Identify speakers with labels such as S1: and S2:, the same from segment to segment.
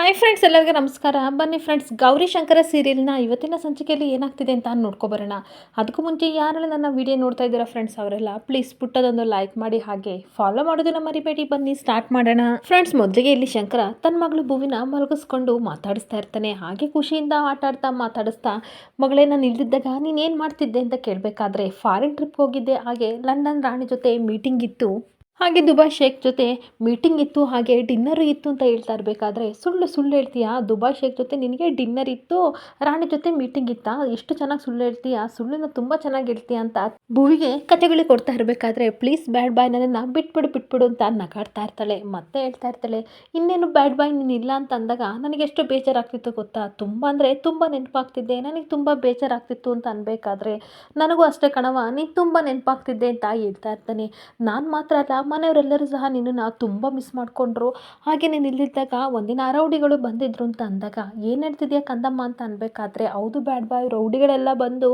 S1: Hi friends ಎಲ್ಲರಿಗೂ ನಮಸ್ಕಾರ. ಬನ್ನಿ ಫ್ರೆಂಡ್ಸ್ ಗೌರಿ ಶಂಕರ ಸೀರಿಯಲ್ನ ಇವತ್ತಿನ ಸಂಚಿಕೆಯಲ್ಲಿ ಏನಾಗ್ತಿದೆ ಅಂತ ನೋಡ್ಕೊಬರೋಣ ಅದಕ್ಕೂ ಮುಂಚೆ ಯಾರೆಲ್ಲ ನನ್ನ ವಿಡಿಯೋ ನೋಡ್ತಾ ಇದ್ದೀರಾ ಫ್ರೆಂಡ್ಸ್ ಅವರೆಲ್ಲ ಪ್ಲೀಸ್ ಪುಟ್ಟದೊಂದು ಲೈಕ್ ಮಾಡಿ ಹಾಗೆ ಫಾಲೋ ಮಾಡೋದನ್ನ ಮರಿಬೇಡಿ. ಬನ್ನಿ ಸ್ಟಾರ್ಟ್ ಮಾಡೋಣ. ಫ್ರೆಂಡ್ಸ್ ಮೊದಲಿಗೆ ಇಲ್ಲಿ ಶಂಕರ ತನ್ನ ಮಗಳು ಭುವಿನ ಮಲಗಿಸ್ಕೊಂಡು ಮಾತಾಡಿಸ್ತಾ ಇರ್ತಾನೆ. ಹಾಗೆ ಖುಷಿಯಿಂದ ಆಟ ಆಡ್ತಾ ಮಾತಾಡಿಸ್ತಾ ಮಗಳೇ ನಾನು ಇಲ್ದಿದ್ದಾಗ ನೀನು ಏನು ಮಾಡ್ತಿದ್ದೆ ಅಂತ ಕೇಳಬೇಕಾದ್ರೆ ಫಾರಿನ್ ಟ್ರಿಪ್ ಹೋಗಿದ್ದೆ. ಹಾಗೆ ಲಂಡನ್ ರಾಣಿ ಜೊತೆ ಮೀಟಿಂಗ್ ಇತ್ತು. ಹಾಗೆ ದುಬಾಯ್ ಶೇಖ್ ಜೊತೆ ಮೀಟಿಂಗ್ ಇತ್ತು, ಹಾಗೆ ಡಿನ್ನರು ಇತ್ತು ಅಂತ ಹೇಳ್ತಾ ಇರಬೇಕಾದ್ರೆ, ಸುಳ್ಳು ಸುಳ್ಳು ಹೇಳ್ತೀಯಾ? ದುಬಾಯ್ ಶೇಖ್ ಜೊತೆ ನಿನಗೆ ಡಿನ್ನರ್ ಇತ್ತು, ರಾಣಿ ಜೊತೆ ಮೀಟಿಂಗ್ ಇತ್ತಾ? ಎಷ್ಟು ಚೆನ್ನಾಗಿ ಸುಳ್ಳು ಹೇಳ್ತೀಯಾ? ಸುಳ್ಳಿನ ತುಂಬ ಚೆನ್ನಾಗಿ ಹೇಳ್ತೀಯಾ ಅಂತ ಭುವಿಗೆ ಕತೆಗಳು ಕೊಡ್ತಾ ಇರಬೇಕಾದ್ರೆ ಪ್ಲೀಸ್ ಬ್ಯಾಡ್ ಬಾಯ್ ನನ್ನ ಬಿಟ್ಬಿಡು ಬಿಟ್ಬಿಡು ಅಂತ ನಗಾಡ್ತಾ ಇರ್ತಾಳೆ, ಮತ್ತೆ ಹೇಳ್ತಾ ಇರ್ತಾಳೆ, ಇನ್ನೇನು ಬ್ಯಾಡ್ ಬಾಯ್ ನೀನು ಇಲ್ಲ ಅಂತ ಅಂದಾಗ, ನನಗೆ ಎಷ್ಟು ಬೇಜಾರಾಗ್ತಿತ್ತು ಗೊತ್ತಾ? ತುಂಬ ಅಂದರೆ ತುಂಬ ನೆನಪಾಗ್ತಿದ್ದೆ, ನನಗೆ ತುಂಬ ಬೇಜಾರಾಗ್ತಿತ್ತು ಅಂತ ಅನ್ಬೇಕಾದ್ರೆ, ನನಗೂ ಅಷ್ಟೇ ಕಣವ ನೀನು ತುಂಬ ನೆನಪಾಗ್ತಿದ್ದೆ ಅಂತ ಹೇಳ್ತಾ ಇರ್ತಾನೆ. ನಾನು ಮಾತ್ರ ಅಲ್ಲ ಮನೆಯವರೆಲ್ಲರೂ ಸಹ ನಿನ್ನನ್ನು ತುಂಬ ಮಿಸ್ ಮಾಡಿಕೊಂಡ್ರು. ಹಾಗೆ ನೀನು ಇಲ್ಲಿದ್ದಾಗ ಒಂದಿನ ರೌಡಿಗಳು ಬಂದಿದ್ರು ಅಂತ ಅಂದಾಗ ಏನು ಹೇಳ್ತಿದ್ಯಾ ಕಂದಮ್ಮ ಅಂತ ಅನ್ಬೇಕಾದ್ರೆ, ಹೌದು ಬ್ಯಾಡ್ ಬಾಯ್, ರೌಡಿಗಳೆಲ್ಲ ಬಂದು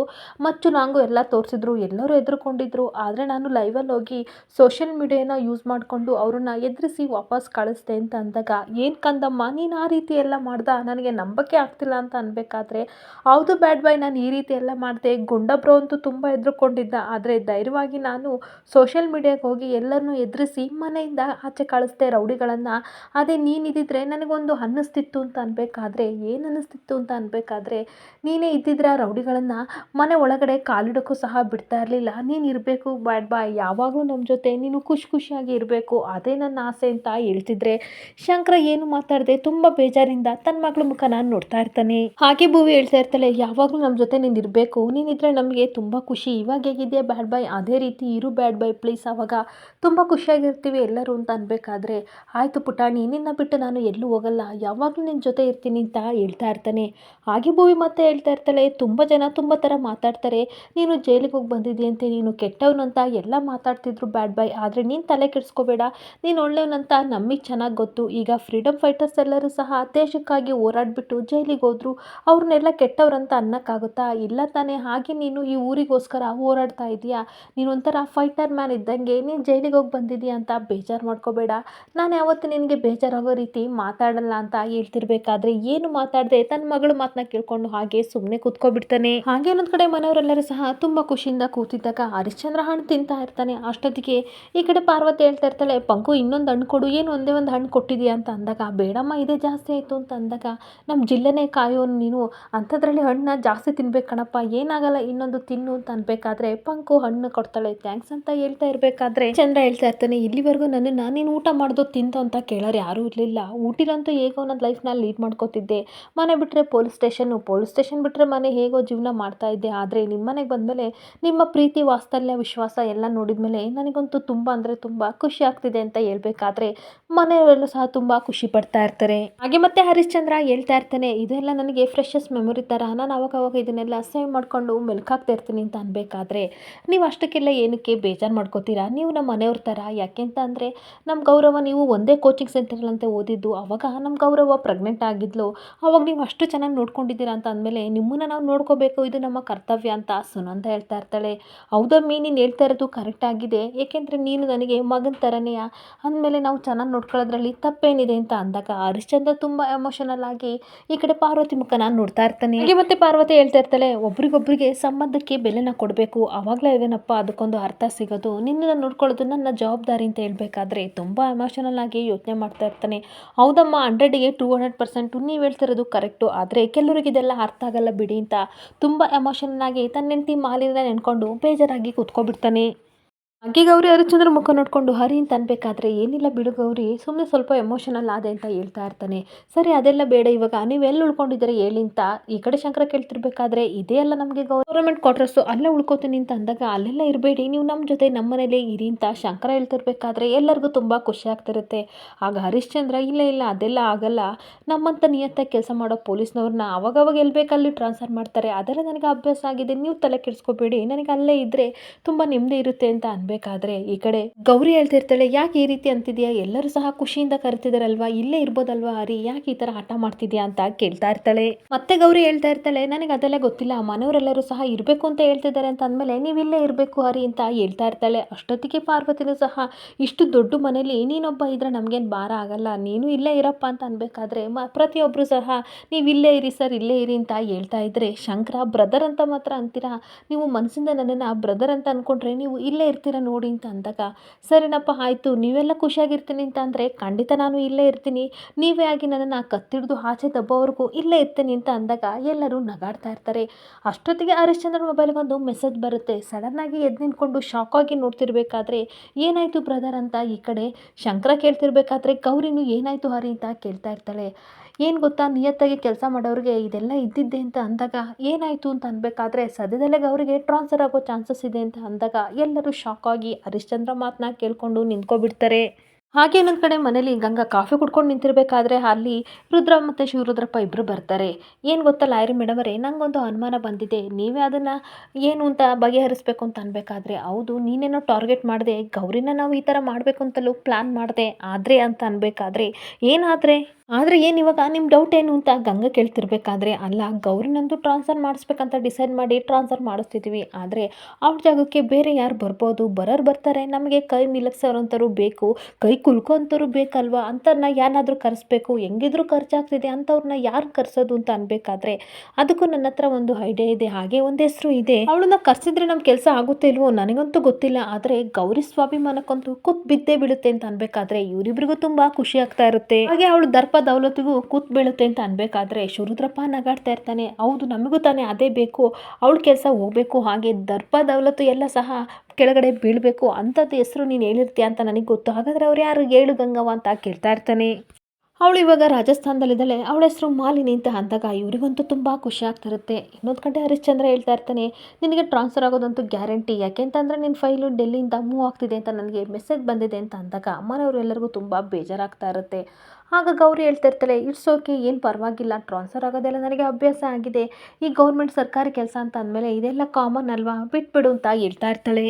S1: ಮಚ್ಚು ನಾಂಗು ಎಲ್ಲ ತೋರಿಸಿದ್ರು, ಎಲ್ಲರೂ ಎದುರುಕೊಂಡಿದ್ರು ಆದರೆ ನಾನು ಲೈವಲ್ಲಿ ಹೋಗಿ ಸೋಷಿಯಲ್ ಮೀಡಿಯಾನ ಯೂಸ್ ಮಾಡಿಕೊಂಡು ಅವ್ರನ್ನ ಎದುರಿಸಿ ವಾಪಸ್ ಕಳಿಸ್ದೆ ಅಂತ ಅಂದಾಗ, ಏನು ಕಂದಮ್ಮ, ನೀನು ಆ ರೀತಿ ಎಲ್ಲ ಮಾಡ್ದ? ನನಗೆ ನಂಬಕ್ಕೆ ಆಗ್ತಿಲ್ಲ ಅಂತ ಅನ್ಬೇಕಾದ್ರೆ, ಹೌದು ಬ್ಯಾಡ್ ಬಾಯ್, ನಾನು ಈ ರೀತಿ ಎಲ್ಲ ಮಾಡಿದೆ. ಗುಂಡಬ್ರೋ ಅಂತೂ ತುಂಬ ಎದುರುಕೊಂಡಿದ್ದ ಆದರೆ ಧೈರ್ಯವಾಗಿ ನಾನು ಸೋಷಿಯಲ್ ಮೀಡಿಯಾಗೆ ಹೋಗಿ ಎಲ್ಲರನ್ನೂ ಎದುರಿಸಿ ಮನೆಯಿಂದ ಆಚೆ ಕಳಿಸ್ದೆ ರೌಡಿಗಳನ್ನು, ಅದೇ ನೀನಿದ್ದಿದ್ರೆ ನನಗೊಂದು ಅನ್ನಿಸ್ತಿತ್ತು ಅಂತ ಅನ್ಬೇಕಾದ್ರೆ, ಏನು ಅನ್ನಿಸ್ತಿತ್ತು ಅಂತ ಅನ್ಬೇಕಾದ್ರೆ, ನೀನೇ ಇದ್ದಿದ್ರೆ ಆ ರೌಡಿಗಳನ್ನು ಮನೆ ಒಳಗಡೆ ಕಾಲಿಡೋಕ್ಕೂ ಸಹ ಬಿಡ್ತಾ ಇರಲಿಲ್ಲ. ನೀನು ಇರಬೇಕು, ಬ್ಯಾಡ್ ಬಾಯ್. ಯಾವಾಗಲೂ ನಮ್ಮ ಜೊತೆ ನೀನು ಖುಷಿ ಖುಷಿಯಾಗಿ ಇರಬೇಕು. ಅದೇ ನನ್ನ ಆಸೆ ಅಂತ ಹೇಳ್ತಿದ್ರೆ ಶಂಕರ ಏನು ಮಾತಾಡದೆ ತುಂಬ ಬೇಜಾರಿಂದ ತನ್ನ ಮಗಳ ಮುಖ ನಾನು ನೋಡ್ತಾ ಇರ್ತಾನೆ. ಹಾಗೆ ಭೂವಿ ಹೇಳ್ತಾ ಇರ್ತಾಳೆ, ಯಾವಾಗಲೂ ನಮ್ಮ ಜೊತೆ ನೀನು ಇರಬೇಕು. ನೀನಿದ್ರೆ ನಮಗೆ ತುಂಬ ಖುಷಿ. ಇವಾಗ ಹೇಗಿದೆಯಾ ಬ್ಯಾಡ್ ಬಾಯ್? ಅದೇ ರೀತಿ ಇರು ಬ್ಯಾಡ್ ಬಾಯ್ ಪ್ಲೀಸ್. ಆವಾಗ ತುಂಬ ಖುಷಿಯಾಗಿರ್ತೀವಿ ಎಲ್ಲರೂ ಅಂತ ಅನ್ಬೇಕಾದ್ರೆ, ಆಯಿತು ಪುಟಾಣಿ ನಿನ್ನ ಬಿಟ್ಟು ನಾನು ಎಲ್ಲೂ ಹೋಗಲ್ಲ. ಯಾವಾಗಲೂ ನಿನ್ನ ಜೊತೆ ಇರ್ತೀನಿ ಅಂತ ಹೇಳ್ತಾ ಇರ್ತಾನೆ. ಹಾಗೆ ಭೂಮಿ ಮತ್ತೆ ಹೇಳ್ತಾ ಇರ್ತಾಳೆ, ತುಂಬ ಜನ ತುಂಬ ಥರ ಮಾತಾಡ್ತಾರೆ. ನೀನು ಜೈಲಿಗೆ ಹೋಗಿ ಬಂದಿದ್ದೀಯಂತೆ ನೀನು ಕೆಟ್ಟವನು ಅಂತ ಎಲ್ಲ ಮಾತಾಡ್ತಿದ್ರು ಬ್ಯಾಡ್ ಬಾಯ್ ಆದರೆ ನೀನು ತಲೆ ಕೆಡಿಸ್ಕೋಬೇಡ. ನೀನು ಒಳ್ಳೆಯವನಂತ ನಮಗೆ ಚೆನ್ನಾಗಿ ಗೊತ್ತು. ಈಗ ಫ್ರೀಡಮ್ ಫೈಟರ್ಸ್ ಎಲ್ಲರೂ ಸಹ ದೇಶಕ್ಕಾಗಿ ಹೋರಾಡಿಬಿಟ್ಟು ಜೈಲಿಗೆ ಹೋದ್ರು. ಅವ್ರನ್ನೆಲ್ಲ ಕೆಟ್ಟವ್ರಂತ ಅನ್ನೋಕ್ಕಾಗುತ್ತಾ? ಇಲ್ಲ ತಾನೇ, ಹಾಗೆ ನೀನು ಈ ಊರಿಗೋಸ್ಕರ ಹೋರಾಡ್ತಾ ಇದೀಯಾ? ನೀನು ಒಂಥರ ಫೈಟರ್ ಮ್ಯಾನ್ ಇದ್ದಂಗೆ, ನೀನು ಜೈಲಿಗೆ ಹೋಗಿ ಬಂದಿದ್ದೀಯ ಅಂತ ಬೇಜಾರು ಮಾಡ್ಕೋಬೇಡ. ನಾನು ಯಾವತ್ತು ನಿನಗೆ ಬೇಜಾರಾಗೋ ರೀತಿ ಮಾತಾಡಲ್ಲ ಅಂತ ಹೇಳ್ತಿರ್ಬೇಕಾದ್ರೆ ಏನು ಮಾತಾಡದೆ ತನ್ನ ಮಗಳು ಮಾತನ್ನ ಕೇಳ್ಕೊಂಡು ಹಾಗೆ ಸುಮ್ಮನೆ ಕೂತ್ಕೊಬಿಡ್ತಾನೆ. ಹಾಗೆ ಇನ್ನೊಂದು ಕಡೆ ಮನೆಯವರೆಲ್ಲರೂ ಸಹ ತುಂಬ ಖುಷಿಯಿಂದ ಕೂತಿದ್ದಾಗ ಹರಿಶ್ಚಂದ್ರ ಹಣ್ಣು ತಿಂತಾ ಇರ್ತಾನೆ ಅಷ್ಟೊತ್ತಿಗೆ. ಈ ಕಡೆ ಪಾರ್ವತಿ ಹೇಳ್ತಾ ಇರ್ತಾಳೆ, ಪಂಕು, ಇನ್ನೊಂದು ಹಣ್ಣು ಕೊಡು, ಏನು ಒಂದೇ ಒಂದು ಹಣ್ಣು ಕೊಟ್ಟಿದೀಯ? ಅಂತ ಅಂದಾಗ, ಬೇಡಮ್ಮ, ಇದೇ ಜಾಸ್ತಿ ಆಯಿತು ಅಂತ ಅಂದಾಗ ನಮ್ಮ ಜಿಲ್ಲೆನೇ ಕಾಯೋ ನೀನು, ಅಂಥದ್ರಲ್ಲಿ ಹಣ್ಣನ್ನ ಜಾಸ್ತಿ ತಿನ್ಬೇಕು ಕಣಪ್ಪ, ಏನಾಗಲ್ಲ, ಇನ್ನೊಂದು ತಿನ್ನು ಅಂತ ಅನ್ಬೇಕಾದ್ರೆ, ಪಂಕು ಹಣ್ಣು ಕೊಡ್ತಾಳೆ ಥ್ಯಾಂಕ್ಸ್ ಅಂತ ಹೇಳ್ತಾ ಇರಬೇಕಾದ್ರೆ, ಚಂದ್ರ ಹೇಳ್ತಾ ಇರ್ತಾನೆ ಇಲ್ಲಿವರೆಗೂ ನನ್ನ, ನಾನೇನು ಊಟ ಮಾಡೋದು ತಿಂತು ಅಂತ ಕೇಳೋರು ಯಾರೂ ಇರಲಿಲ್ಲ. ಊಟಿಲಂತೂ ಹೇಗೋ ನನ್ನ ಲೈಫ್ನ ಲೀಡ್ ಮಾಡ್ಕೋತಿದ್ದೆ. ಮನೆ ಬಿಟ್ಟರೆ ಪೊಲೀಸ್ ಸ್ಟೇಷನ್ನು ಪೊಲೀಸ್ ಸ್ಟೇಷನ್ ಬಿಟ್ಟರೆ ಮನೆ ಹೇಗೋ ಜೀವನ ಮಾಡ್ತಾ ಇದ್ದೆ. ಆದರೆ ನಿಮ್ಮ ಮನೆಗೆ ಬಂದಮೇಲೆ ನಿಮ್ಮ ಪ್ರೀತಿ, ವಾತ್ಸಲ್ಯ, ವಿಶ್ವಾಸ ಎಲ್ಲ ನೋಡಿದ ಮೇಲೆ ನನಗಂತೂ ತುಂಬ ಅಂದರೆ ತುಂಬ ಖುಷಿ ಆಗ್ತಿದೆ ಅಂತ ಹೇಳ್ಬೇಕಾದ್ರೆ ಮನೆಯವರೆಲ್ಲೂ ಸಹ ತುಂಬ ಖುಷಿ ಪಡ್ತಾ ಇರ್ತಾರೆ. ಹಾಗೆ ಮತ್ತೆ ಹರಿಶ್ಚಂದ್ರ ಹೇಳ್ತಾ ಇರ್ತಾನೆ, ಇದೆಲ್ಲ ನನಗೆ ಫ್ರೆಶಸ್ ಮೆಮೊರಿ ಥರ ನಾನು ಅವಾಗ ಅವಾಗ ಇದನ್ನೆಲ್ಲ ಸೇವ್ ಮಾಡಿಕೊಂಡು ಮೆಲ್ಕಾಗ್ತಾ ಇರ್ತೀನಿ ಅಂತ ಅನ್ಬೇಕಾದ್ರೆ, ನೀವು ಅಷ್ಟಕ್ಕೆಲ್ಲ ಏನಕ್ಕೆ ಬೇಜಾರು ಮಾಡ್ಕೋತೀರಾ? ನೀವು ನಮ್ಮ ಮನೆಯವ್ರ ಥರ ಯಾಕೆಂತ ಅಂದರೆ ನಮ್ಮ ಗೌರವ ನೀವು ಒಂದೇ ಕೋಚಿಂಗ್ ಸೆಂಟರ್ಲಂತೆ ಓದಿದ್ದು, ಅವಾಗ ನಮ್ಮ ಗೌರವ ಪ್ರೆಗ್ನೆಂಟ್ ಆಗಿದ್ಲು. ಅವಾಗ ನೀವು ಅಷ್ಟು ಚೆನ್ನಾಗಿ ನೋಡ್ಕೊಂಡಿದ್ದೀರಾ ಅಂತ ಅಂದಮೇಲೆ ನಿಮ್ಮನ್ನು ನಾವು ನೋಡ್ಕೋಬೇಕು, ಇದು ನಮ್ಮ ಕರ್ತವ್ಯ ಅಂತ ಸುನಂದ ಹೇಳ್ತಾ ಇರ್ತಾಳೆ. ಹೌದಮ್ಮಿ ನೀನು ಹೇಳ್ತಾ ಇರೋದು ಕರೆಕ್ಟ್ ಆಗಿದೆ. ಏಕೆಂದರೆ ನೀನು ನನಗೆ ಮಗನ ಥರನೇ ಅಂದಮೇಲೆ ನಾವು ಚೆನ್ನಾಗಿ ನೋಡ್ಕೊಳ್ಳೋದ್ರಲ್ಲಿ ತಪ್ಪೇನಿದೆ ಅಂತ ಅಂದಾಗ ಹರಿಶ್ಚಂದ್ರ ತುಂಬ ಎಮೋಷನಲ್ ಆಗಿ ಈ ಕಡೆ ಪಾರ್ವತಿ ಮುಖ ನಾನು ನೋಡ್ತಾ ಇರ್ತಾನೆ. ಹೀಗೆ ಮತ್ತೆ ಪಾರ್ವತಿ ಹೇಳ್ತಾ ಇರ್ತಾಳೆ, ಒಬ್ರಿಗೊಬ್ರಿಗೆ ಸಂಬಂಧಕ್ಕೆ ಬೆಲೆನ ಕೊಡಬೇಕು. ಆವಾಗಲೇ ಇದೇನಪ್ಪ, ಅದಕ್ಕೊಂದು ಅರ್ಥ ಸಿಗೋದು. ನಿನ್ನನ್ನು ನೋಡ್ಕೊಳ್ಳೋದು ನನ್ನ ಅಂತ ಹೇಳಬೇಕಾದ್ರೆ ತುಂಬ ಎಮೋಷನಲ್ ಆಗಿ ಯೋಚನೆ ಮಾಡ್ತಾ ಇರ್ತಾನೆ. ಹೌದಮ್ಮ, ಹಂಡ್ರೆಡ್ಗೆ ಟೂ ಹಂಡ್ರೆಡ್ ಪರ್ಸೆಂಟು ನೀವು ಹೇಳ್ತಿರೋದು ಕರೆಕ್ಟು ಆದರೆ ಕೆಲವರಿಗೆ ಇದೆಲ್ಲ ಅರ್ಥ ಆಗಲ್ಲ ಬಿಡಿ ಅಂತ ತುಂಬ ಎಮೋಷನಲ್ ಆಗಿ ತನ್ನ ಹೆಂಡತಿ ಮಾಲಿನ ನೆನ್ಕೊಂಡು ಬೇಜಾರಾಗಿ ಕೂತ್ಕೊಬಿಡ್ತಾನೆ. ಹಾಗೆ ಗೌರಿ ಹರಿಶ್ಚಂದ್ರ ಮುಖ ನೋಡಿಕೊಂಡು ಹರಿ ಅಂತ ಅನ್ಬೇಕಾದ್ರೆ, ಏನಿಲ್ಲ ಬಿಡು ಗೌರಿ ಸುಮ್ಮನೆ ಸ್ವಲ್ಪ ಎಮೋಷನಲ್ ಆದೆ ಅಂತ ಹೇಳ್ತಾ ಇರ್ತಾನೆ. ಸರಿ, ಅದೆಲ್ಲ ಬೇಡ ಇವಾಗ. ನೀವು ಎಲ್ಲಿ ಹೇಳಿ ಅಂತ ಈ ಕಡೆ ಶಂಕರ ಕೇಳ್ತಿರ್ಬೇಕಾದ್ರೆ, ಇದೇ ಅಲ್ಲ ನಮಗೆ ಗೌರ್ಮೆಂಟ್ ಕ್ವಾರ್ಟರ್ಸು ಅಲ್ಲೇ ಉಳ್ಕೋತೀನಿ ಅಂತ ಅಂದಾಗ ಅಲ್ಲೆಲ್ಲ ಇರಬೇಡಿ. ನೀವು ನಮ್ಮ ಜೊತೆ ನಮ್ಮ ಮನೇಲೇ ಇರಿ ಅಂತ ಶಂಕರ ಹೇಳ್ತಿರ್ಬೇಕಾದ್ರೆ ಎಲ್ಲರಿಗೂ ತುಂಬ ಖುಷಿ ಆಗ್ತಿರುತ್ತೆ. ಆಗ ಹರಿಶ್ಚಂದ್ರ, ಇಲ್ಲ ಇಲ್ಲ, ಅದೆಲ್ಲ ಆಗಲ್ಲ. ನಮ್ಮಂತ ನಿಯತ್ತಾಗಿ ಕೆಲಸ ಮಾಡೋ ಪೊಲೀಸ್ನವ್ರನ್ನ ಅವಾಗವಾಗ ಎಲ್ಲಿ ಬೇಕಲ್ಲಿ ಟ್ರಾನ್ಸ್ಫರ್ ಮಾಡ್ತಾರೆ. ಅದೆಲ್ಲ ನನಗೆ ಅಭ್ಯಾಸ ಆಗಿದೆ. ನೀವು ತಲೆ ಕೆಡಿಸ್ಕೋಬೇಡಿ. ನನಗೆ ಅಲ್ಲೇ ಇದ್ದರೆ ತುಂಬ ನೆಮ್ಮದಿ ಇರುತ್ತೆ ಅಂತ ಅನ್ಬೇಕಾದ್ರೆ ಈ ಕಡೆ ಗೌರಿ ಹೇಳ್ತಿರ್ತಾಳೆ, ಯಾಕೆ ಈ ರೀತಿ ಅಂತಿದ್ಯಾ ಎಲ್ಲರೂ ಸಹ ಖುಷಿಯಿಂದ ಕರಿತಿದಾರಲ್ವಾ? ಇಲ್ಲೇ ಇರ್ಬೋದಲ್ವಾ ಹರಿ ಯಾಕೆ ಈ ತರ ಹಠ ಮಾಡ್ತಿದ್ಯಾ ಅಂತ ಕೇಳ್ತಾ ಇರ್ತಾಳೆ. ಮತ್ತೆ ಗೌರಿ ಹೇಳ್ತಾ ಇರ್ತಾಳೆ, ನನಗೆ ಅದೆಲ್ಲ ಗೊತ್ತಿಲ್ಲ. ಮನೆಯವರೆಲ್ಲರೂ ಸಹ ಇರಬೇಕು ಅಂತ ಹೇಳ್ತಿದ್ದಾರೆ ಅಂತ ಅಂದಮೇಲೆ ನೀವು ಇಲ್ಲೇ ಇರಬೇಕು ಹರಿ ಅಂತ ಹೇಳ್ತಾ ಇರ್ತಾಳೆ. ಅಷ್ಟೊತ್ತಿಗೆ ಪಾರ್ವತಿನೂ ಸಹ, ಇಷ್ಟು ದೊಡ್ಡ ಮನೇಲಿ ನೀನೊಬ್ಬ ಇದ್ರೆ ನಮಗೇನು ಭಾರ ಆಗಲ್ಲ. ನೀನು ಇಲ್ಲೇ ಇರಪ್ಪ ಅಂತ ಅನ್ಬೇಕಾದ್ರೆ ಮ ಪ್ರತಿಯೊಬ್ಬರು ಸಹ, ನೀವು ಇಲ್ಲೇ ಇರಿ ಸರ್, ಇಲ್ಲೇ ಇರಿ ಅಂತ ಹೇಳ್ತಾ ಇದ್ರೆ, ಶಂಕರ ಬ್ರದರ್ ಅಂತ ಮಾತ್ರ ಅಂತೀರಾ? ನೀವು ಮನಸ್ಸಿಂದ ನನ್ನನ್ನು ಬ್ರದರ್ ಅಂತ ಅಂದ್ಕೊಂಡ್ರೆ ನೀವು ಇಲ್ಲೇ ಇರ್ತೀರ? ನೋಡಿ ಅಂತ ಅಂದಾಗ, ಸರಿನಪ್ಪ, ಆಯಿತು, ನೀವೆಲ್ಲ ಖುಷಿಯಾಗಿರ್ತೀನಿ ಅಂತ ಅಂದರೆ ಖಂಡಿತ ನಾನು ಇಲ್ಲೇ ಇರ್ತೀನಿ. ನೀವೇ ಆಗಿ ನನ್ನನ್ನು ಕತ್ತಿಡಿದು ಆಚೆ ದಬ್ಬವರೆಗೂ ಇಲ್ಲೇ ಇರ್ತೀನಿ ಅಂತ ಅಂದಾಗ ಎಲ್ಲರೂ ನಗಾಡ್ತಾ ಇರ್ತಾರೆ. ಅಷ್ಟೊತ್ತಿಗೆ ಹರಿಶ್ಚಂದ್ರ ಮೊಬೈಲ್ಗೆ ಒಂದು ಮೆಸೇಜ್ ಬರುತ್ತೆ. ಸಡನ್ನಾಗಿ ಎದ್ದು ನಿಂತ್ಕೊಂಡು ಶಾಕಾಗಿ ನೋಡ್ತಿರ್ಬೇಕಾದ್ರೆ, ಏನಾಯಿತು ಬ್ರದರ್ ಅಂತ ಈ ಕಡೆ ಶಂಕರ ಕೇಳ್ತಿರ್ಬೇಕಾದ್ರೆ, ಗೌರಿನೂ ಏನಾಯಿತು ಹರಿ? ಅಂತ ಕೇಳ್ತಾ ಇರ್ತಾಳೆ. ಏನು ಗೊತ್ತಾ? ನಿಯತ್ತಾಗಿ ಕೆಲಸ ಮಾಡೋರಿಗೆ ಇದೆಲ್ಲ ಇದ್ದಿದ್ದೆ ಅಂತ ಅಂದಾಗ ಏನಾಯಿತು ಅಂತ ಅನ್ಬೇಕಾದ್ರೆ ಸದ್ಯದಲ್ಲೇ ಅವರಿಗೆ ಟ್ರಾನ್ಸ್ಫರ್ ಆಗೋ ಚಾನ್ಸಸ್ ಇದೆ ಅಂತ ಅಂದಾಗ ಎಲ್ಲರೂ ಶಾಕ್ ಆಗಿ ಹರಿಶ್ಚಂದ್ರ ಮಾತನ್ನ ಕೇಳ್ಕೊಂಡು ನಿಂತ್ಕೊಬಿಡ್ತಾರೆ. ಹಾಗೆ ಇನ್ನೊಂದು ಕಡೆ ಮನೇಲಿ ಗಂಗಾ ಕಾಫಿ ಕುಡ್ಕೊಂಡು ನಿಂತಿರ್ಬೇಕಾದ್ರೆ ಅಲ್ಲಿ ರುದ್ರ ಮತ್ತು ಶಿವರುದ್ರಪ್ಪ ಇಬ್ಬರು ಬರ್ತಾರೆ. ಏನು ಗೊತ್ತಾ ಆಯ್ರಿ ಮೇಡಮರೇ ನಂಗೊಂದು ಅನುಮಾನ ಬಂದಿದೆ. ನೀವೇ ಅದನ್ನು ಏನು ಅಂತ ಬಗೆಹರಿಸ್ಬೇಕು ಅಂತ ಅನ್ಬೇಕಾದ್ರೆ, ಹೌದು, ನೀನೇನೋ ಟಾರ್ಗೆಟ್ ಮಾಡಿದೆ, ಗೌರಿನ ನಾವು ಈ ಥರ ಮಾಡಬೇಕು ಅಂತಲೂ ಪ್ಲ್ಯಾನ್ ಮಾಡಿದೆ, ಆದರೆ ಅಂತ ಅನ್ಬೇಕಾದ್ರೆ ಏನಾದರೆ? ಆದರೆ ಏನು ಇವಾಗ ನಿಮ್ಮ ಡೌಟ್ ಏನು ಅಂತ ಗಂಗಾ ಕೇಳ್ತಿರ್ಬೇಕಾದ್ರೆ, ಅಲ್ಲ ಗೌರಿನಂದು ಟ್ರಾನ್ಸ್ಫರ್ ಮಾಡಿಸ್ಬೇಕಂತ ಡಿಸೈಡ್ ಮಾಡಿ ಟ್ರಾನ್ಸ್ಫರ್ ಮಾಡಿಸ್ತಿದ್ದೀವಿ ಆದರೆ ಅವ್ರ ಜಾಗಕ್ಕೆ ಬೇರೆ ಯಾರು ಬರ್ಬೋದು? ಬರೋರು ಬರ್ತಾರೆ, ನಮಗೆ ಕೈ ಮಿಲಕ್ಸೋರಂಥವ್ರು ಬೇಕು. ಕೈ ಕುಲ್ಕೋಂಥವ್ರು ಬೇಕಲ್ವಾ? ಅಂಥವ್ರನ್ನ ಯಾರನ್ನಾದ್ರೂ ಕರೆಸ್ಬೇಕು? ಹೆಂಗಿದ್ರು ಖರ್ಚಾಗ್ತಿದೆ ಅಂಥವ್ರನ್ನ ಯಾರು ಕರೆಸೋದು ಅಂತ ಅನ್ಬೇಕಾದ್ರೆ ಅದಕ್ಕೂ ನನ್ನ ಹತ್ರ ಒಂದು ಐಡಿಯಾ ಇದೆ, ಹಾಗೆ ಒಂದು ಹೆಸರು ಇದೆ. ಅವಳನ್ನ ಕರ್ಸಿದ್ರೆ ನಮ್ಮ ಕೆಲಸ ಆಗುತ್ತೆ ಇಲ್ವೋ ನನಗಂತೂ ಗೊತ್ತಿಲ್ಲ. ಆದರೆ ಗೌರಿ ಸ್ವಾಭಿಮಾನಕ್ಕಂತೂ ಕುತ್ ಬಿದ್ದೇ ಬೀಳುತ್ತೆ ಅಂತ ಅನ್ಬೇಕಾದ್ರೆ ಇವರಿಬ್ರಿಗೂ ತುಂಬಾ ಖುಷಿ ಆಗ್ತಾ ಇರುತ್ತೆ. ಹಾಗೆ ಅವಳು ದರ್ಪ ದೌಲತಿಗೂ ಕೂತ್ ಬೀಳುತ್ತೆ ಅಂತ ಅನ್ಬೇಕಾದ್ರೆ ಶುರುದ್ರಪ್ಪ ನಗಾಡ್ತಾ ಇರ್ತಾನೆ. ಹೌದು, ನಮಗೂ ತಾನೇ ಅದೇ ಬೇಕು. ಅವಳ ಕೆಲಸ ಹೋಗ್ಬೇಕು. ಹಾಗೆ ದರ್ಪ ದೌಲತ್ತು ಎಲ್ಲ ಸಹ ಕೆಳಗಡೆ ಬೀಳಬೇಕು ಅಂಥದ್ದು ಹೆಸರು ನೀನು ಹೇಳಿರ್ತೀಯ ಅಂತ ನನಗೆ ಗೊತ್ತು. ಹಾಗಾದರೆ ಅವ್ರು ಯಾರು? ಏಳು ಗಂಗವ ಅಂತ ಕೇಳ್ತಾ ಇರ್ತಾನೆ. ಅವಳು ಇವಾಗ ರಾಜಸ್ಥಾನದಲ್ಲಿದ್ದಾಳೆ. ಅವಳ ಹೆಸರು ಮಾಲಿನಿ ಅಂತ ಅಂದಾಗ ಇವರಿಗಂತೂ ತುಂಬ ಖುಷಿ ಆಗ್ತಿರುತ್ತೆ ಇನ್ನೊಂದು ಕಡೆ ಹರಿಶ್ಚಂದ್ರ ಹೇಳ್ತಾ ಇರ್ತಾನೆ, ನಿನಗೆ ಟ್ರಾನ್ಸ್ಫರ್ ಆಗೋದಂತೂ ಗ್ಯಾರಂಟಿ ಯಾಕೆ ಅಂತಂದರೆ ನಿನ್ನ ಫೈಲು ಡೆಲ್ಲಿಯಿಂದ ಮೂವ್ ಆಗ್ತಿದೆ ಅಂತ ನನಗೆ ಮೆಸೇಜ್ ಬಂದಿದೆ ಅಂತ ಅಂದಾಗ ಅಮ್ಮನವರು ಎಲ್ಲರಿಗೂ ತುಂಬ ಬೇಜಾರಾಗ್ತಾ ಇರುತ್ತೆ. ಆಗ ಗೌರಿ ಹೇಳ್ತಾ ಇರ್ತಾಳೆ, ಇಟ್ಸ್ ಓಕೆ ಏನು ಪರವಾಗಿಲ್ಲ ಟ್ರಾನ್ಸ್ಫರ್ ಆಗೋದೆಲ್ಲ ನನಗೆ ಅಭ್ಯಾಸ ಆಗಿದೆ. ಈ ಗೌರ್ಮೆಂಟ್ ಸರ್ಕಾರಿ ಕೆಲಸ ಅಂತ ಅಂದಮೇಲೆ ಇದೆಲ್ಲ ಕಾಮನ್ ಅಲ್ವಾ? ಬಿಟ್ಬಿಡು ಅಂತ ಹೇಳ್ತಾ ಇರ್ತಾಳೆ.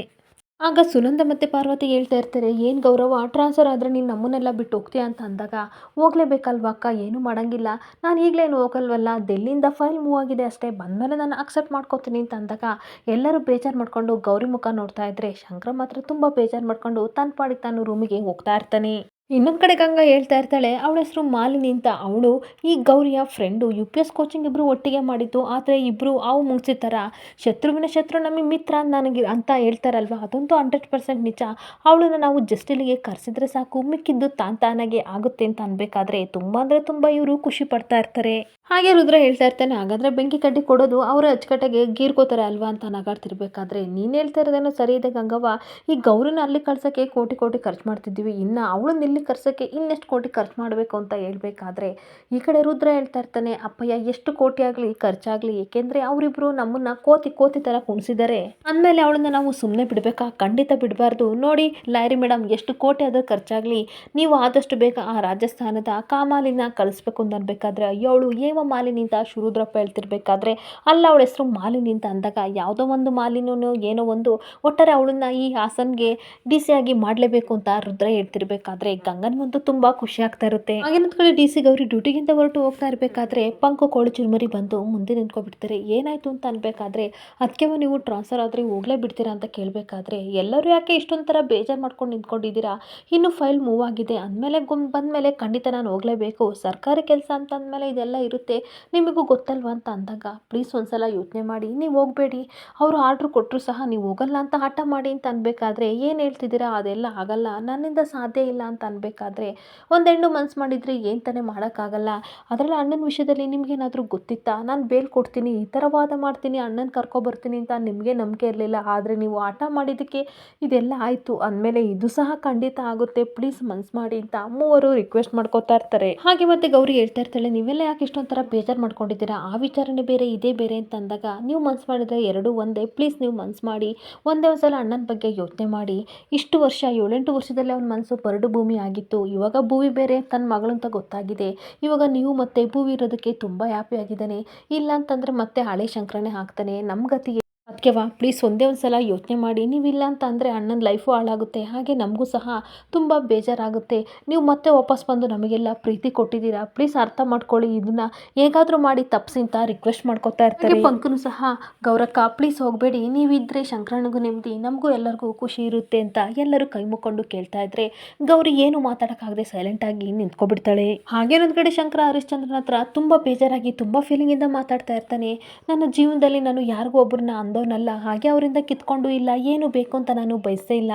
S1: ಆಗ ಸುನಂದ ಮತ್ತು ಪಾರ್ವತಿ ಹೇಳ್ತಾ ಇರ್ತಾರೆ, ಏನು ಗೌರವ ಟ್ರಾನ್ಸ್ಫರ್ ಆದರೆ ನೀನು ನಮ್ಮನ್ನೆಲ್ಲ ಬಿಟ್ಟು ಹೋಗ್ತೀಯ? ಅಂತ ಅಂದಾಗ, ಹೋಗ್ಲೇಬೇಕಲ್ವ ಅಕ್ಕ, ಏನೂ ಮಾಡೋಂಗಿಲ್ಲ. ನಾನು ಈಗಲೇನು ಹೋಗಲ್ವಲ್ಲ? ಡೆಲ್ಲಿಯಿಂದ ಫೈಲ್ ಮೂವ್ ಆಗಿದೆ ಅಷ್ಟೇ. ಬಂದಮೇಲೆ ನಾನು ಅಕ್ಸೆಪ್ಟ್ ಮಾಡ್ಕೊತೀನಿ ಅಂತ ಅಂದಾಗ, ಎಲ್ಲರೂ ಬೇಜಾರು ಮಾಡ್ಕೊಂಡು ಗೌರಿ ಮುಖ ನೋಡ್ತಾ ಇದ್ದರೆ ಶಂಕರ ಮಾತ್ರ ತುಂಬ ಬೇಜಾರು ಮಾಡ್ಕೊಂಡು ತನ್ನ ಪಾಡಿಗೆ ತಾನು ರೂಮಿಗೆ ಹೋಗ್ತಾ ಇರ್ತಾನೆ. ಇನ್ನೊಂದು ಕಡೆ ಗಂಗಾ ಹೇಳ್ತಾ ಇರ್ತಾಳೆ, ಅವಳ ಹೆಸರು ಮಾಲಿನಿ ಅಂತ. ಅವಳು, ಈ ಗೌರಿಯ friend U P S coaching ಇಬ್ಬರು ಒಟ್ಟಿಗೆ ಮಾಡಿದ್ದು, ಆದರೆ ಇಬ್ಬರು ಅವು ಮುಗಿಸಿದ ಶತ್ರುವಿನ ಶತ್ರು ನಮಗೆ ಮಿತ್ರ ನನಗೆ ಅಂತ ಹೇಳ್ತಾರಲ್ವ? ಅದಂತೂ ಹಂಡ್ರೆಡ್ ಪರ್ಸೆಂಟ್ ನಿಜ. ಅವಳನ್ನು ನಾವು ಜಸ್ಟ್ ಇಲ್ಲಿಗೆ ಕರೆಸಿದ್ರೆ ಸಾಕು, ಮಿಕ್ಕಿದ್ದು ತಾನ್ ತಾನಾಗೆ ಆಗುತ್ತೆ ಅಂತ ಅನ್ಬೇಕಾದ್ರೆ ತುಂಬ ಅಂದರೆ ತುಂಬ ಇವರು ಖುಷಿ ಪಡ್ತಾ ಇರ್ತಾರೆ. ಹಾಗೆ ರುದ್ರ ಹೇಳ್ತಾ ಇರ್ತಾನೆ, ಹಾಗಾದ್ರೆ ಬೆಂಕಿ ಕಡ್ಡಿ ಕೊಡೋದು ಅವರ ಅಚ್ಚುಕಟ್ಟಾಗಿ ಗೀರ್ಕೋತಾರೆ ಅಲ್ವಾ ಅಂತ ನಗಾಡ್ತಿರ್ಬೇಕಾದ್ರೆ. ನೀನು ಹೇಳ್ತಾ ಇರೋದೇನೋ ಸರಿ ಇದೆ ಗಂಗವ್ವ. ಈ ಗೌರಿನ ಅಲ್ಲಿ ಕಳ್ಸೋಕ್ಕೆ ಕೋಟಿ ಕೋಟಿ ಖರ್ಚು ಮಾಡ್ತಿದ್ದೀವಿ. ಇನ್ನು ಅವಳನ್ನ ಇಲ್ಲಿ ಕರ್ಸೋಕ್ಕೆ ಇನ್ನೆಷ್ಟು ಕೋಟಿ ಖರ್ಚು ಮಾಡಬೇಕು ಅಂತ ಹೇಳ್ಬೇಕಾದ್ರೆ. ಈ ಕಡೆ ರುದ್ರ ಹೇಳ್ತಾ ಇರ್ತಾನೆ, ಅಪ್ಪಯ್ಯ, ಎಷ್ಟು ಕೋಟಿ ಆಗಲಿ, ಖರ್ಚಾಗಲಿ, ಏಕೆಂದರೆ ಅವರಿಬ್ಬರು ನಮ್ಮನ್ನು ಕೋತಿ ಕೋತಿ ಥರ ಕುಣಿಸಿದ್ದಾರೆ ಅಂದಮೇಲೆ ಅವಳನ್ನ ನಾವು ಸುಮ್ಮನೆ ಬಿಡಬೇಕಾ? ಖಂಡಿತ ಬಿಡಬಾರ್ದು. ನೋಡಿ, ಲಾರಿ ಮೇಡಮ್ ಎಷ್ಟು ಕೋಟಿ ಆದರೂ ಖರ್ಚಾಗಲಿ. ನೀವು ಆದಷ್ಟು ಬೇಗ ಆ ರಾಜಸ್ಥಾನದ ಕಾಮಾಲಿನ ಕಳಿಸ್ಬೇಕು ಅಂತ ಅನ್ಬೇಕಾದ್ರೆ, ಅಯ್ಯೋ, ಅವಳು ಏವ ಮಾಲಿನಿ ಅಂತ ಶಿವರುದ್ರಪ್ಪ ಹೇಳ್ತಿರ್ಬೇಕಾದ್ರೆ ಅಲ್ಲ, ಅವಳ ಹೆಸರು ಮಾಲಿನಿ ಅಂತ ಅಂದಾಗ ಯಾವುದೋ ಒಂದು ಮಾಲಿನೂ ಏನೋ ಒಂದು ಒಟ್ಟಾರೆ ಅವಳನ್ನ ಈ ಹಾಸನ್ಗೆ ಡಿ ಸಿ ಆಗಿ ಮಾಡಲೇಬೇಕು ಅಂತ ರುದ್ರ ಹೇಳ್ತಿರ್ಬೇಕಾದ್ರೆ ಗಂಗನ್ಗಂತೂ ತುಂಬ ಖುಷಿ ಆಗ್ತಾ ಇರುತ್ತೆ. ಆಗಿನೊಂದು ಕಡೆ ಡಿ ಸಿ ಗೌರಿ ಡ್ಯೂಟಿಗಿಂತ ಹೊರಟು ಹೋಗ್ತಾ ಇರಬೇಕಾದ್ರೆ ಪಂಕು ಕೋಳಿ ಚುರುಮರಿ ಬಂದು ಮುಂದೆ ನಿಂತ್ಕೊಬಿಡ್ತಾರೆ. ಏನಾಯ್ತು ಅಂತ ಅನ್ಬೇಕಾದ್ರೆ ಅದಕ್ಕೆ ನೀವು ಟ್ರಾನ್ಸ್ಫರ್ ಆದರೆ ಹೋಗ್ಲೇ ಬಿಡ್ತೀರಾ ಅಂತ ಕೇಳಬೇಕಾದ್ರೆ, ಎಲ್ಲರೂ ಯಾಕೆ ಇಷ್ಟೊಂದು ಥರ ಬೇಜಾರು ಮಾಡ್ಕೊಂಡು ನಿಂತ್ಕೊಂಡಿದ್ದೀರಾ? ಇನ್ನು ಫೈಲ್ ಮೂವ್ ಆಗಿದೆ. ಅಂದಮೇಲೆ ಗುಮ್ ಬಂದಮೇಲೆ ಖಂಡಿತ ನಾನು ಹೋಗಲೇಬೇಕು. ಸರ್ಕಾರಿ ಕೆಲಸ ಅಂತ ಅಂದಮೇಲೆ ಇದೆಲ್ಲ ಇರುತ್ತೆ ನಿಮಗೂ ಗೊತ್ತಲ್ವಾ ಅಂತ ಅಂದಾಗ, ಪ್ಲೀಸ್ ಒಂದ್ಸಲ ಯೋಚನೆ ಮಾಡಿ, ನೀವು ಹೋಗಬೇಡಿ. ಅವರು ಆರ್ಡ್ರ್ ಕೊಟ್ಟರು ಸಹ ನೀವು ಹೋಗಲ್ಲ ಅಂತ ಹಠ ಮಾಡಿ ಅಂತ ಅನ್ಬೇಕಾದ್ರೆ, ಏನು ಹೇಳ್ತಿದ್ದೀರಾ? ಅದೆಲ್ಲ ಆಗಲ್ಲ. ನನ್ನಿಂದ ಸಾಧ್ಯ ಇಲ್ಲ ಅಂತ ಅನ್ಬೇಕಾದ್ರೆ ಒಂದು ಹೆಣ್ಣು ಮನ್ಸು ಮಾಡಿದರೆ ಏನು ತಾನೇ ಮಾಡೋಕ್ಕಾಗಲ್ಲ. ಅದರಲ್ಲಿ ಅಣ್ಣನ ವಿಷಯದಲ್ಲಿ ನಿಮಗೇನಾದರೂ ಗೊತ್ತಿತ್ತಾ? ನಾನು ಬೇಲ್ ಕೊಡ್ತೀನಿ, ಈ ಥರ ವಾದ ಮಾಡ್ತೀನಿ, ಅಣ್ಣನ ಕರ್ಕೊಬರ್ತೀನಿ ಅಂತ ನಿಮಗೆ ನಂಬಿಕೆ ಇರಲಿಲ್ಲ. ಆದರೆ ನೀವು ಆಟ ಮಾಡಿದ್ದಕ್ಕೆ ಇದೆಲ್ಲ ಆಯಿತು. ಅಂದಮೇಲೆ ಇದು ಸಹ ಖಂಡಿತ ಆಗುತ್ತೆ. ಪ್ಲೀಸ್ ಮನ್ಸು ಮಾಡಿ ಅಂತ ಮೂವರು ರಿಕ್ವೆಸ್ಟ್ ಮಾಡ್ಕೋತಾ ಇರ್ತಾರೆ. ಹಾಗೆ ಮತ್ತೆ ಗೌರಿ ಹೇಳ್ತಾ ಇರ್ತಾಳೆ, ನೀವೆಲ್ಲ ಯಾಕೆ ಇಷ್ಟೊಂಥರ ಬೇಜಾರು ಮಾಡ್ಕೊಂಡಿದ್ದೀರಾ? ಆ ವಿಚಾರನೇ ಬೇರೆ, ಇದೇ ಬೇರೆ ಅಂತ ಅಂದಾಗ ನೀವು ಮನ್ಸು ಮಾಡಿದ್ರೆ ಎರಡು ಒಂದೇ. ಪ್ಲೀಸ್ ನೀವು ಮನ್ಸು ಮಾಡಿ, ಒಂದೇ ಒಂದು ಸಲ ಅಣ್ಣನ ಬಗ್ಗೆ ಯೋಚನೆ ಮಾಡಿ. ಇಷ್ಟು ವರ್ಷ, ಏಳೆಂಟು ವರ್ಷದಲ್ಲಿ ಅವನ ಮನಸ್ಸು ಬರಡು ಭೂಮಿ ಆಗಿತ್ತು. ಇವಾಗ ಭೂಮಿ ಬೇರೆ ತನ್ನ ಮಗಳು ಅಂತ ಗೊತ್ತಾಗಿದೆ. ಇವಾಗ ನೀವು ಮತ್ತೆ ಭೂವಿ ಇರೋದಕ್ಕೆ ತುಂಬ ಹ್ಯಾಪಿ ಆಗಿದ್ದಾನೆ. ಇಲ್ಲ ಅಂತಂದರೆ ಮತ್ತೆ ಹಳೆ ಶಂಕರನೇ ಹಾಕ್ತಾನೆ. ನಮ್ಮ ಗತಿ ಅದಕ್ಕೆವಾ ಪ್ಲೀಸ್ ಒಂದೇ ಒಂದು ಸಲ ಯೋಚನೆ ಮಾಡಿ. ನೀವಿಲ್ಲ ಅಂತ ಅಂದರೆ ಅಣ್ಣನ ಲೈಫು ಹಾಳಾಗುತ್ತೆ. ಹಾಗೆ ನಮಗೂ ಸಹ ತುಂಬ ಬೇಜಾರಾಗುತ್ತೆ. ನೀವು ಮತ್ತೆ ವಾಪಸ್ ಬಂದು ನಮಗೆಲ್ಲ ಪ್ರೀತಿ ಕೊಟ್ಟಿದ್ದೀರಾ? ಪ್ಲೀಸ್ ಅರ್ಥ ಮಾಡ್ಕೊಳ್ಳಿ ಇದನ್ನು. ಹೇಗಾದರೂ ಮಾಡಿ ತಪ್ಪಿಸಿ ಅಂತ ರಿಕ್ವೆಸ್ಟ್ ಮಾಡ್ಕೊತಾ ಇರ್ತಾರೆ. ಪಂಕನು ಸಹ, ಗೌರಕ್ಕ ಪ್ಲೀಸ್ ಹೋಗಬೇಡಿ. ನೀವಿದ್ದರೆ ಶಂಕರಣ್ಣಗೂ ನೆಮ್ಮದಿ, ನಮಗೂ ಎಲ್ಲರಿಗೂ ಖುಷಿ ಇರುತ್ತೆ ಅಂತ ಎಲ್ಲರೂ ಕೈ ಮುಕ್ಕೊಂಡು ಕೇಳ್ತಾ ಇದ್ರೆ ಗೌರಿ ಏನು ಮಾತಾಡೋಕ್ಕಾಗದೆ ಸೈಲೆಂಟಾಗಿ ನಿಂತ್ಕೊಬಿಡ್ತಾಳೆ. ಹಾಗೇನೊಂದು ಕಡೆ ಶಂಕರ ಹರಿಶ್ಚಂದ್ರನ ಹತ್ರ ತುಂಬ ಬೇಜಾರಾಗಿ, ತುಂಬ ಫೀಲಿಂಗಿಂದ ಮಾತಾಡ್ತಾ ಇರ್ತಾನೆ. ನನ್ನ ಜೀವನದಲ್ಲಿ ನಾನು ಯಾರಿಗೂ ಒಬ್ಬರನ್ನ ಅಂದವನಲ್ಲ ಹಾಗೆ ಅವರಿಂದ ಕಿತ್ಕೊಂಡು ಇಲ್ಲ, ಏನು ಬೇಕು ಅಂತ ನಾನು ಬಯಸೇ ಇಲ್ಲ.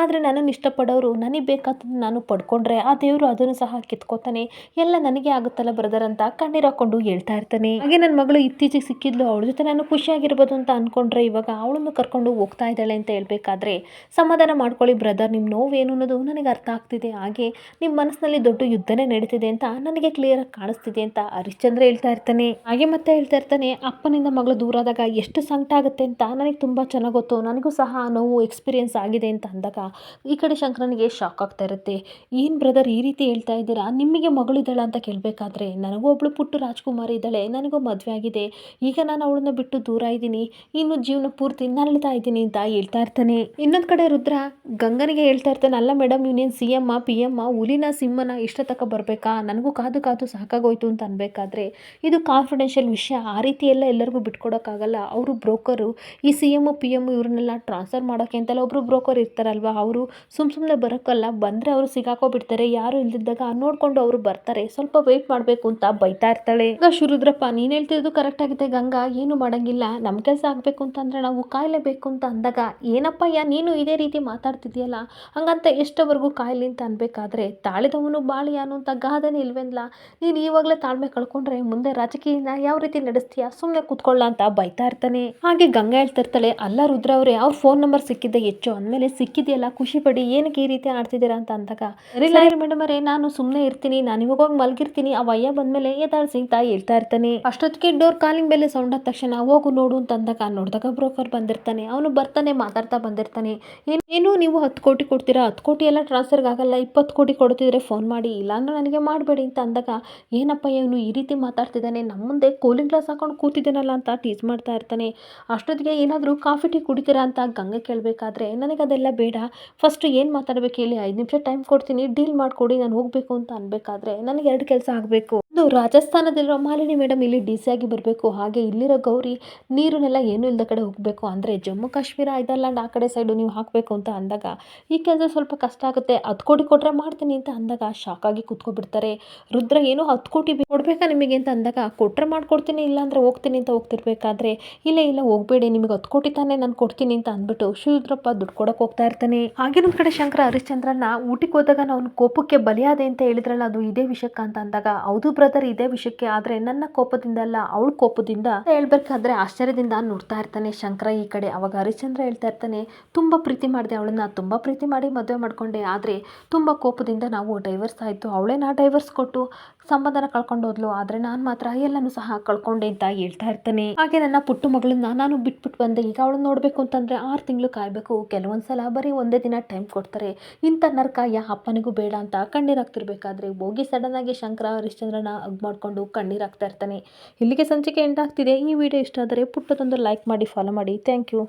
S1: ಆದರೆ ನನ್ನನ್ನು ಇಷ್ಟಪಡೋರು, ನನಗೆ ಬೇಕಾದದ್ದು ನಾನು ಪಡ್ಕೊಂಡ್ರೆ ಆ ದೇವರು ಅದನ್ನು ಸಹ ಕಿತ್ಕೋತಾನೆ. ಎಲ್ಲ ನನಗೆ ಆಗುತ್ತಲ್ಲ ಬ್ರದರ್ ಅಂತ ಕಣ್ಣೀರು ಹಾಕೊಂಡು ಹೇಳ್ತಾ ಇರ್ತಾನೆ. ಹಾಗೆ ನನ್ನ ಮಗಳು ಇತ್ತೀಚೆಗೆ ಸಿಕ್ಕಿದ್ಲು, ಅವಳ ಜೊತೆ ನಾನು ಖುಷಿಯಾಗಿರ್ಬೋದು ಅಂತ ಅನ್ಕೊಂಡ್ರೆ ಇವಾಗ ಅವಳನ್ನು ಕರ್ಕೊಂಡು ಹೋಗ್ತಾ ಇದ್ದಾಳೆ ಅಂತ ಹೇಳಬೇಕಾದ್ರೆ ಸಮಾಧಾನ ಮಾಡ್ಕೊಳ್ಳಿ ಬ್ರದರ್ ನಿಮ್ಮ ನೋವೇನು ಅನ್ನೋದು ನನಗೆ ಅರ್ಥ ಆಗ್ತಿದೆ. ಹಾಗೆ ನಿಮ್ಮ ಮನಸ್ಸಿನಲ್ಲಿ ದೊಡ್ಡ ಯುದ್ಧನೇ ನಡೀತಿದೆ ಅಂತ ನನಗೆ ಕ್ಲಿಯರ್ ಆಗಿ ಕಾಣಿಸ್ತಿದೆ ಅಂತ ಹರಿಶ್ಚಂದ್ರ ಹೇಳ್ತಾ ಇರ್ತಾನೆ. ಹಾಗೆ ಮತ್ತೆ ಹೇಳ್ತಾ ಇರ್ತಾನೆ, ಅಪ್ಪನಿಂದ ಮಗಳು ದೂರ ಆದಾಗ ಎಷ್ಟು ಸಂಕಟ ಆಗುತ್ತೆ ಅಂತ ನನಗೆ ತುಂಬ ಚೆನ್ನಾಗಿ ಗೊತ್ತು. ನನಗೂ ಸಹ ನೋವು ಎಕ್ಸ್ಪೀರಿಯೆನ್ಸ್ ಆಗಿದೆ ಅಂತ ಅಂದಾಗ ಈ ಕಡೆ ಶಂಕರನಿಗೆ ಶಾಕ್ ಆಗ್ತಾ ಇರುತ್ತೆ. ಏನು ಬ್ರದರ್ ಈ ರೀತಿ ಹೇಳ್ತಾ ಇದ್ದೀರಾ? ನಿಮಗೆ ಮಗಳಿದ್ದಾಳ ಅಂತ ಕೇಳಬೇಕಾದ್ರೆ ನನಗೂ ಒಬ್ಬಳು ಪುಟ್ಟು ರಾಜ್ಕುಮಾರಿ ಇದ್ದಾಳೆ, ನನಗೂ ಮದುವೆ ಆಗಿದೆ. ಈಗ ನಾನು ಅವಳನ್ನ ಬಿಟ್ಟು ದೂರ ಇದ್ದೀನಿ. ಇನ್ನು ಜೀವನ ಪೂರ್ತಿ ನರಳ್ತಾ ಇದ್ದೀನಿ ಅಂತ ಹೇಳ್ತಾ ಇರ್ತಾನೆ. ಇನ್ನೊಂದು ಕಡೆ ರುದ್ರ ಗಂಗನಿಗೆ ಹೇಳ್ತಾ ಇರ್ತಾನೆ, ಅಲ್ಲ ಮೇಡಮ್ ಇವನೇನು ಸಿ ಎಮ್ಮ ಪಿ ಎಮ್ಮ ಹುಲಿನ, ಸಿಂಹನ ಇಷ್ಟ ತಕ ಬರಬೇಕಾ? ನನಗೂ ಕಾದು ಕಾದು ಸಾಕಾಗೋಯ್ತು ಅಂತ ಅನ್ಬೇಕಾದ್ರೆ ಇದು ಕಾನ್ಫಿಡೆನ್ಷಿಯಲ್ ವಿಷಯ. ಆ ರೀತಿ ಎಲ್ಲ ಎಲ್ಲರಿಗೂ ಬಿಟ್ಕೊಡೋಕ್ಕಾಗಲ್ಲ. ಅವರು ಬ್ರೋಕರು ಈ ಸಿ ಎಂ ಪಿ ಎಂ ಇವ್ರನ್ನೆಲ್ಲ ಟ್ರಾನ್ಸ್ಫರ್ ಮಾಡೋಕ್ಕೆ ಅಂತೆಲ್ಲ ಒಬ್ಬರು ಬ್ರೋಕರ್ ಇರ್ತಾರಲ್ವ, ಅವರು ಸುಮ್ಮ ಸುಮ್ಮನೆ ಬರೋಕ್ಕಲ್ಲ ಬಂದರೆ ಅವರು ಸಿಗಾಕೋಬಿಡ್ತಾರೆ, ಯಾರು ಇಲ್ದಿದ್ದಾಗ ನೋಡಿಕೊಂಡು ಅವರು ಬರ್ತಾರೆ, ಸ್ವಲ್ಪ ವೆಯ್ಟ್ ಮಾಡಬೇಕು ಅಂತ ಬೈತಾ ಇರ್ತಾಳೆ. ಈಗ ಶುರುದ್ರಪ್ಪ, ನೀನು ಹೇಳ್ತಿರೋದು ಕರೆಕ್ಟ್ ಆಗಿದೆ ಗಂಗಾ, ಏನು ಮಾಡೋಂಗಿಲ್ಲ ನಮ್ಮ ಕೆಲಸ ಆಗಬೇಕು ಅಂತಂದರೆ ನಾವು ಕಾಯಲೇಬೇಕು ಅಂತ ಅಂದಾಗ, ಏನಪ್ಪ ಯಾ ನೀನು ಇದೇ ರೀತಿ ಮಾತಾಡ್ತಿದ್ಯಲ್ಲ ಹಂಗಂತ ಎಷ್ಟವರೆಗೂ ಕಾಯಿಲೆ ಅಂತ ಅನ್ಬೇಕಾದ್ರೆ, ತಾಳಿದವನು ಬಾಳಿಯಾನು ಅಂತ ಗಾದನೆ ಇಲ್ವೇನ್ಲ? ನೀನು ಇವಾಗಲೇ ತಾಳ್ಮೆ ಕಳ್ಕೊಂಡ್ರೆ ಮುಂದೆ ರಾಜಕೀಯನ ಯಾವ ರೀತಿ ನಡೆಸ್ತೀಯಾ ಸುಮ್ಮನೆ ಕೂತ್ಕೊಳ್ಳ ಅಂತ ಬೈತಾ ಇರ್ತಾನೆ. ಹಾಗೆ ಗಂಗಾ ಹೇಳ್ತಿರ್ತಾಳೆ ಅಲ್ಲ ರುದ್ರ ಅವರೇ ಅವ್ರ ಫೋನ್ ನಂಬರ್ ಸಿಕ್ಕಿದ್ದೆ ಹೆಚ್ಚು ಅಂದಮೇಲೆ ಸಿಕ್ಕಿದೆಯಲ್ಲ ಖುಷಿ ಪಡಿ ಏನಕ್ಕೆ ಈ ರೀತಿ ಆಡ್ತಿದ್ದೀರಾ ಅಂತ ಅಂದಾಗ ಇಲ್ಲ ಮೇಡಮ್ ಅರೇ ನಾನು ಸುಮ್ಮನೆ ಇರ್ತೀನಿ ನಾನು ಇವಾಗ ಹೋಗಿ ಮಲಗಿರ್ತೀನಿ ಆ ವಯ್ಯ ಬಂದ್ಮೇಲೆ ಸಿಂಗ್ ತಾಯಿ ಹೇಳ್ತಾ ಇರ್ತಾನೆ. ಅಷ್ಟೊತ್ತಿಗೆ ಡೋರ್ ಕಾಲಿಂಗ್ ಬೆಲೆ ಸೌಂಡ್ ಆದ ತಕ್ಷಣ ಹೋಗು ನೋಡು ಅಂತ ಅಂದಾಗ ನೋಡಿದಾಗ ಬ್ರೋಕರ್ ಬಂದಿರ್ತಾನೆ ಅವನು ಬರ್ತಾನೆ ಮಾತಾಡ್ತಾ ಬಂದಿರ್ತಾನೆ ಏನು ನೀವು ಹತ್ತು ಕೋಟಿ ಕೊಡ್ತೀರಾ? ಹತ್ತು ಕೋಟಿ ಎಲ್ಲ ಟ್ರಾನ್ಸ್ಫರ್ಗೆ ಆಗಲ್ಲ ಇಪ್ಪತ್ತು ಕೋಟಿ ಕೊಡ್ತಿದ್ರೆ ಫೋನ್ ಮಾಡಿ ಇಲ್ಲ ಅಂದ್ರೆ ನನಗೆ ಮಾಡಬೇಡಿ ಅಂತ ಅಂದಾಗ ಏನಪ್ಪ ಇವನು ಈ ರೀತಿ ಮಾತಾಡ್ತಿದ್ದಾನೆ ನಮ್ಮ ಮುಂದೆ ಕೂಲಿಂಗ್ ಗ್ಲಾಸ್ ಹಾಕೊಂಡು ಕೂತಿದ್ದಾನಲ್ಲ ಅಂತ ಟೀಸ್ ಮಾಡ್ತಾ ಇರ್ತಾನೆ. ಅಷ್ಟೊತ್ತಿಗೆ ಏನಾದರೂ ಕಾಫಿ ಟೀ ಕುಡಿತೀರಾ ಅಂತ ಗಂಗೆ ಕೇಳಬೇಕಾದ್ರೆ ನನಗೆ ಅದೆಲ್ಲ ಬೇಡ. ಫಸ್ಟ್ ಏನು ಮಾತಾಡಬೇಕು ಹೇಳಿ, ಐದು ನಿಮಿಷ ಟೈಮ್ ಕೊಡ್ತೀನಿ ಡೀಲ್ ಮಾಡಿಕೊಡಿ, ನಾನು ಹೋಗಬೇಕು ಅಂತ ಅನ್ಬೇಕಾದ್ರೆ ನನಗೆ ಎರಡು ಕೆಲಸ ಆಗಬೇಕು. ರಾಜಸ್ಥಾನದಲ್ಲಿರೋ ಮಾಲಿನಿ ಮೇಡಮ್ ಇಲ್ಲಿ ಡಿ ಸಿ ಆಗಿ ಬರಬೇಕು. ಹಾಗೆ ಇಲ್ಲಿರೋ ಗೌರಿ ನೀರನ್ನೆಲ್ಲ ಏನೂ ಇಲ್ಲದ ಕಡೆ ಹೋಗಬೇಕು. ಅಂದರೆ ಜಮ್ಮು ಕಾಶ್ಮೀರ ಐದರ್ಲ್ಯಾಂಡ್ ಆ ಕಡೆ ಸೈಡು ನೀವು ಹಾಕಬೇಕು ಅಂತ ಅಂದಾಗ ಈ ಕೆಲಸ ಸ್ವಲ್ಪ ಕಷ್ಟ ಆಗುತ್ತೆ. ಹತ್ತು ಕೋಟಿ ಕೊಟ್ಟರೆ ಮಾಡ್ತೀನಿ ಅಂತ ಅಂದಾಗ ಶಾಕ್ ಆಗಿ ಕೂತ್ಕೊಬಿಡ್ತಾರೆ. ರುದ್ರ ಏನೋ ಹತ್ತು ಕೋಟಿ ಕೊಡಬೇಕಾ ನಿಮಗೆ ಅಂತ ಅಂದಾಗ ಕೊಟ್ಟರೆ ಮಾಡ್ಕೊಡ್ತೀನಿ, ಇಲ್ಲಾಂದ್ರೆ ಹೋಗ್ತೀನಿ ಅಂತ ಹೋಗ್ತಿರ್ಬೇಕಾದ್ರೆ, ಇಲ್ಲ ಇಲ್ಲ, ಹೋಗಬೇಡಿ, ನಿಮಗೆ ಹತ್ತು ಕೋಟಿ ತಾನೇ ನಾನು ಕೊಡ್ತೀನಿ ಅಂತ ಅಂದ್ಬಿಟ್ಟು ಶಿವರುದ್ರಪ್ಪ ದುಡ್ಡು ಕೊಡೋಕೆ ಹೋಗ್ತಾ ಇರ್ತಾನೆ. ಹಾಗೇನೊಂದು ಕಡೆ ಶಂಕರ ಹರಿಶ್ಚಂದ್ರನ ಊಟಕ್ಕೆ ಹೋದಾಗ ನಾವು ಕೋಪಕ್ಕೆ ಬಲಿಯಾದೆ ಅಂತ ಹೇಳಿದ್ರಲ್ಲ, ಅದು ಇದೇ ವಿಷಯಕ್ಕ ಅಂತ ಅಂದಾಗ, ಹೌದು ಬ್ರದರ್ ಇದೇ ವಿಷಯಕ್ಕೆ, ಆದರೆ ನನ್ನ ಕೋಪದಿಂದ ಅಲ್ಲ ಅವಳ ಕೋಪದಿಂದ ಹೇಳ್ಬೇಕಾದ್ರೆ ಆಶ್ಚರ್ಯದಿಂದ ನೋಡ್ತಾ ಇರ್ತಾನೆ ಶಂಕರ ಈ ಕಡೆ. ಅವಾಗ ಹರಿಶ್ಚಂದ್ರ ಹೇಳ್ತಾ ಇರ್ತಾನೆ, ತುಂಬ ಪ್ರೀತಿ ಮಾಡಿದೆ ಅವಳನ್ನ, ತುಂಬ ಪ್ರೀತಿ ಮಾಡಿ ಮದುವೆ ಮಾಡ್ಕೊಂಡೆ, ಆದರೆ ತುಂಬ ಕೋಪದಿಂದ ನಾವು ಡೈವರ್ಸ್ ಆಯಿತು. ಅವಳೇ ನಾ ಡೈವರ್ಸ್ ಕೊಟ್ಟು ಸಂಬಂಧನ ಕಳ್ಕೊಂಡು ಹೋದ್ಲು, ಆದರೆ ನಾನು ಮಾತ್ರ ಎಲ್ಲನೂ ಸಹ ಕಳ್ಕೊಂಡೆ ಅಂತ ಹೇಳ್ತಾ ಇರ್ತಾನೆ. ಹಾಗೆ ನನ್ನ ಪುಟ್ಟು ಮಗಳನ್ನ ನಾನು ಬಿಟ್ಬಿಟ್ಟು ಬಂದೆ. ಈಗ ಅವಳನ್ನ ನೋಡಬೇಕು ಅಂತಂದರೆ ಆರು ತಿಂಗಳು ಕಾಯಬೇಕು. ಕೆಲವೊಂದು ಸಲ ಬರೀ ಒಂದೇ ದಿನ ಟೈಮ್ ಕೊಡ್ತಾರೆ. ಇಂಥ ನರ್ಕ ಯಾ ಅಪ್ಪನಿಗೂ ಬೇಡ ಅಂತ ಕಣ್ಣೀರಾಗ್ತಿರ್ಬೇಕಾದ್ರೆ ಹೋಗಿ ಸಡನ್ ಆಗಿ ಶಂಕರ, ಹರಿಶ್ಚಂದ್ರನ ಹಗ್ ಮಾಡಿಕೊಂಡು ಕಣ್ಣೀರಾಗ್ತಾ ಇರ್ತಾನೆ. ಇಲ್ಲಿಗೆ ಸಂಚಿಕೆ ಎಂಡ್ ಆಗ್ತಿದೆ. ಈ ವಿಡಿಯೋ ಇಷ್ಟ ಆದರೆ ಪುಟ್ಟದೊಂದು ಲೈಕ್ ಮಾಡಿ ಫಾಲೋ ಮಾಡಿ. Thank you